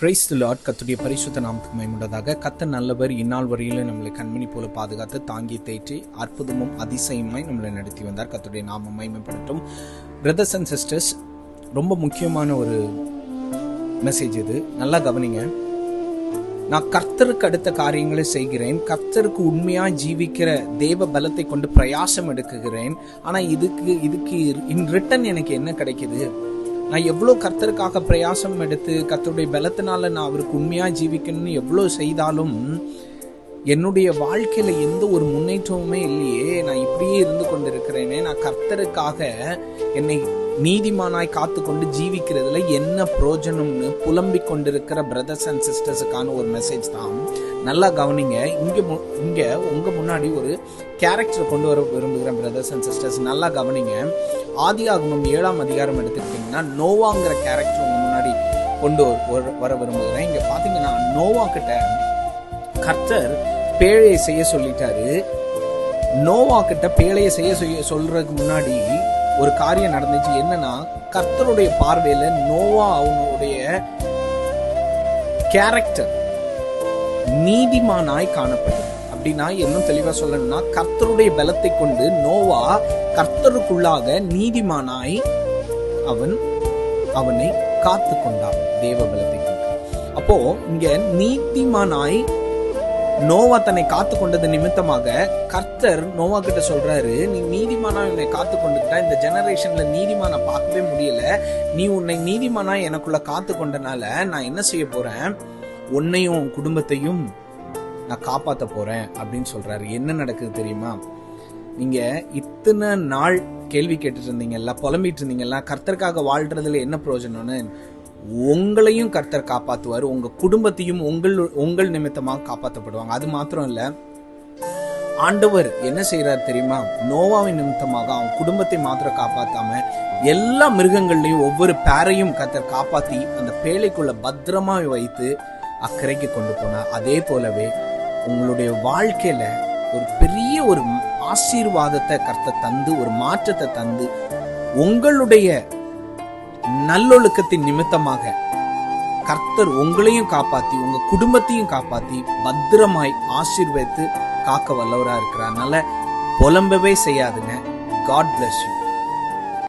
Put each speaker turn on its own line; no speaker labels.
Praise the Lord கத்துடைய பரிசுத்த நாமத்துக்கு மேம்பட்டதாக கத்த நல்லவர் இந்நாள் வரையிலும் நம்மளை கண்மணி போல பாதுகாத்து தாங்கி தேற்றி அற்புதமும் அதிசயமாய் நம்மளை நடத்தி வந்தார். கத்துடைய நாமம் மகிமைப்படட்டும் பிரதர்ஸ் அண்ட் சிஸ்டர்ஸ் ரொம்ப முக்கியமான ஒரு மெசேஜ் இது. நல்லா கவனிங்க. நான் கர்த்தருக்கு அடுத்த காரியங்களை செய்கிறேன். கர்த்தருக்கு உண்மையா ஜீவிக்கிற தேவ பலத்தை கொண்டு பிரயாசம் எடுக்குகிறேன். ஆனா இதுக்கு இதுக்கு இன் ரிட்டன் எனக்கு என்ன கிடைக்குது? நான் எவ்வளோ கர்த்தருக்காக பிரயாசம் எடுத்து கர்த்தருடைய பலத்தினால நான் அவருக்கு உண்மையாக ஜீவிக்கணும்னு எவ்வளோ செய்தாலும் என்னுடைய வாழ்க்கையில எந்த ஒரு முன்னேற்றமுமே இல்லையே. நான் இப்படியே இருந்து கொண்டிருக்கிறேனே. நான் கர்த்தருக்காக என்னை நீதிமானாய் காத்து கொண்டு ஜீவிக்கிறதுல என்ன புரோஜனம்னு புலம்பிக் கொண்டிருக்கிற பிரதர்ஸ் அண்ட் சிஸ்டர்ஸுக்கான ஒரு மெசேஜ் தான். நல்லா கவனிங்க. இங்க மு- இங்க உங்க முன்னாடி ஒரு கேரக்டர் கொண்டு வர விரும்புகிறேன் பிரதர்ஸ் அண்ட் சிஸ்டர்ஸ் நல்லா கவனிங்க. ஆதி ஆகமம் ஏழாம் அதிகாரம் எடுத்துக்கிட்டிங்கன்னா நோவாங்கிற கேரக்டர் உங்க முன்னாடி கொண்டு வர- வர விரும்புகிறேன். இங்க பாத்தீங்கன்னா நோவா கிட்ட கர்த்தர் பேழையை செய்ய சொல்லிட்டாரு. நோவா கிட்ட பேழையை செய்ய செய்ய சொல்றதுக்கு முன்னாடி ஒரு காரியம் நடந்துச்சு. என்னன்னா கர்த்தருடைய பார்வையில நோவா அவனுடைய கேரக்டர் நீதிமானாய் காணப்பட்டது. அப்படின்னா இன்னும் தெளிவா சொல்லணும்னா கர்த்தருடைய பலத்தை கொண்டு நோவா கர்த்தருக்குள்ளாக நீதிமானாய் அவன் அவனை காத்து கொண்டான் தேவ பலத்தை கொண்டு. அப்போ இங்க நீதிமானாய் நோவா தன்னை காத்து கொண்டது நிமித்தமாக கர்த்தர் நோவா கிட்ட சொல்றாரு நீ நீதிமானா என்னை காத்து கொண்டுட்டா இந்த ஜெனரேஷன்ல நீதிமானை பார்க்கவே முடியல. நீ உன்னை நீதிமானா எனக்குள்ள காத்து கொண்டனால நான் என்ன செய்ய போறேன்? உன்னையும் உன் குடும்பத்தையும் நான் காப்பாத்த போறேன். அப்படின்னு சொல்றாரு. என்ன நடக்குது தெரியுமா? நீங்க இத்தனை நாள் கேள்வி கேட்டுட்டு இருந்தீங்கல்ல புலம்பிட்டு இருந்தீங்கல்ல கர்த்தருக்காக வாழ்றதுல என்ன பிரயோஜனம்னு? உங்களையும் கர்த்தர் காப்பாற்றுவார் உங்கள் குடும்பத்தையும் உங்கள் உங்கள் நிமித்தமாக காப்பாற்றப்படுவாங்க அது மாத்திரம் இல்லை. ஆண்டவர் என்ன செய்யறாரு தெரியுமா? நோவாவின் நிமித்தமாக அவன் குடும்பத்தை மாத்திரம் காப்பாத்தாம எல்லா மிருகங்கள்லையும் ஒவ்வொரு பேரையும் கர்த்தர் காப்பாத்தி அந்த பேழைக்குள்ள பத்திரமா வைத்து அக்கறைக்கு கொண்டு போனார். அதே போலவே உங்களுடைய வாழ்க்கையில ஒரு பெரிய ஒரு ஆசீர்வாதத்தை கர்த்தர் தந்து ஒரு மாற்றத்தை தந்து உங்களுடைய நல்லொழுக்கத்தின் நிமித்தமாக கர்த்தர் உங்களையும் காப்பாத்தி உங்க குடும்பத்தையும் காப்பாத்தி பத்திரமாய் ஆசீர்வதித்து காக்க வல்லவரா இருக்கிறார். அதனால புலம்பவே செய்யாதுங்க. God bless you